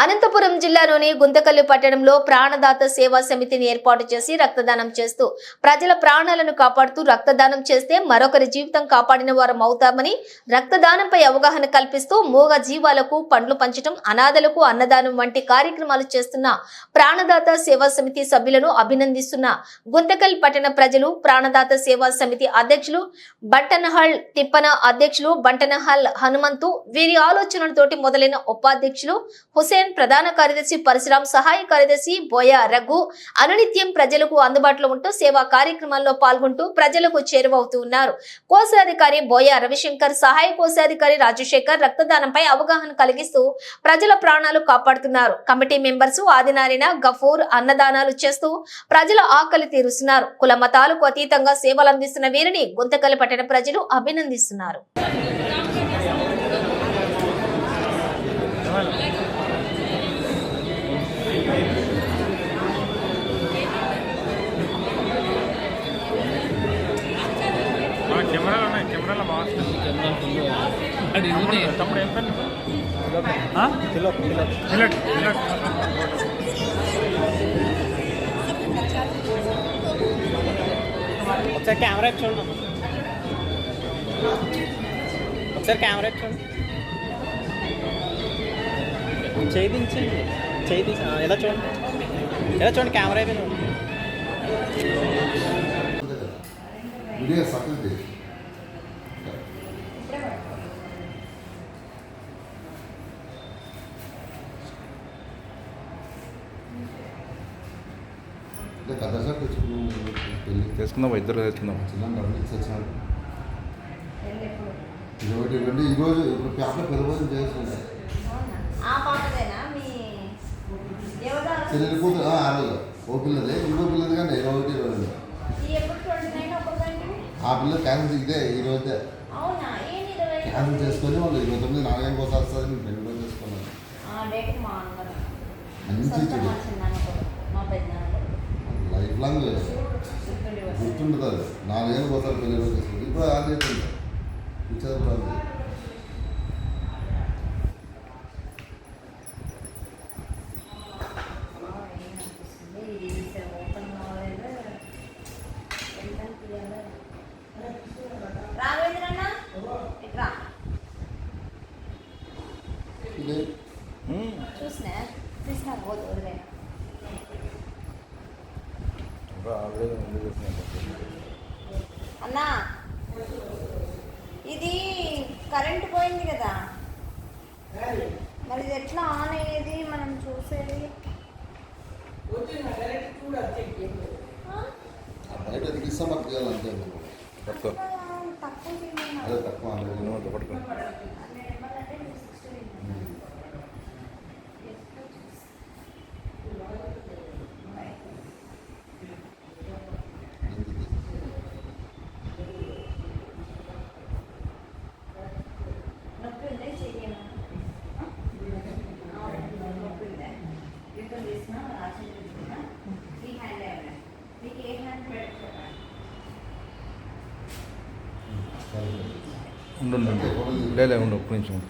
అనంతపురం జిల్లాలోని గుంతకల్లు పట్టణంలో ప్రాణదాత సేవా సమితిని ఏర్పాటు చేసి రక్తదానం చేస్తూ ప్రజల ప్రాణాలను కాపాడుతూ రక్తదానం చేస్తే మరొకరి జీవితం కాపాడిన వారం అవుతామని రక్తదానంపై అవగాహన కల్పిస్తూ మూగ జీవాలకు పండ్లు పంచడం అనాథలకు అన్నదానం వంటి కార్యక్రమాలు చేస్తున్న ప్రాణదాత సేవా సమితి సభ్యులను అభినందిస్తున్న గుంతకల్ పట్టణ ప్రజలు ప్రాణదాత సేవా సమితి అధ్యక్షులు బంటనహల్ తిప్పన అధ్యక్షులు బంటనహల్ హనుమంతు వీరి ఆలోచనలతోటి మొదలైన ఉపాధ్యక్షులు హుసేన్ ప్రధాన కార్యదర్శి పరశురాం సహాయ కార్యదర్శి బోయ రఘు అనునిత్యం ప్రజలకు అందుబాటులో ఉంటూ సేవా కార్యక్రమాల్లో పాల్గొంటూ ప్రజలకు చేరువవుతూ ఉన్నారు. కోశాధికారి బోయ రవిశంకర్ సహాయ కోశాధికారి రాజశేఖర్ రక్తదానంపై అవగాహన కలిగిస్తూ ప్రజల ప్రాణాలు కాపాడుతున్నారు. కమిటీ మెంబర్స్ ఆదినారిన గఫూర్ అన్నదానాలు చేస్తూ ప్రజల ఆకలి తీరుస్తున్నారు. కుల మతాలకు అతీతంగా సేవలు అందిస్తున్న వీరిని గుంతకల్ పట్టణ ప్రజలు అభినందిస్తున్నారు. కెమెరాలో బాగా వస్తుంది. తమ్ముడు తమ్ముడు ఒకసారి కెమెరా చూడండి ఒకసారి కెమెరా చూడండి చేయించండి చేయి చూడండి ఎలా చూడండి కెమెరా అయిపోయింది సార్ తెచ్చుకున్నాం పెళ్ళి? ఇద్దరు చేసుకుందాం చిన్న ఇరవై రెండు ఈరోజు ఇప్పుడు పేపర్ చేస్తుంది చెల్లెలి కూతురు ఆ, రోజు ఓ పిల్లదే ఇంకో పిల్లది కానీ ఇరవై ఒకటి ఇరవై రెండు. ఆ పిల్ల క్యాన్సిల్ ఇదే ఈ రోజే క్యాన్సిల్ చేసుకొని వాళ్ళు ఇరవై తొమ్మిది నాలుగైదు కోసం వస్తుంది నేను రెండు రోజులు చేసుకున్నాను. మంచి చెడు లైఫ్ గుర్తుంటుంది అది. నాలుగేళ్ళు పోతారు పెళ్ళి రోజు ఇప్పుడు ఆ చేస్తుంది ఇచ్చేది అన్నా ఇది కరెంట్ పోయింది కదా. మరి ఇది ఎట్లా ఆన్ అయ్యేది? మనం చూసేది. తక్కువ తక్కువ ఉండు ఉండు, లేదు లే ఉండు. ఒక్క నిమిషం ఉండు.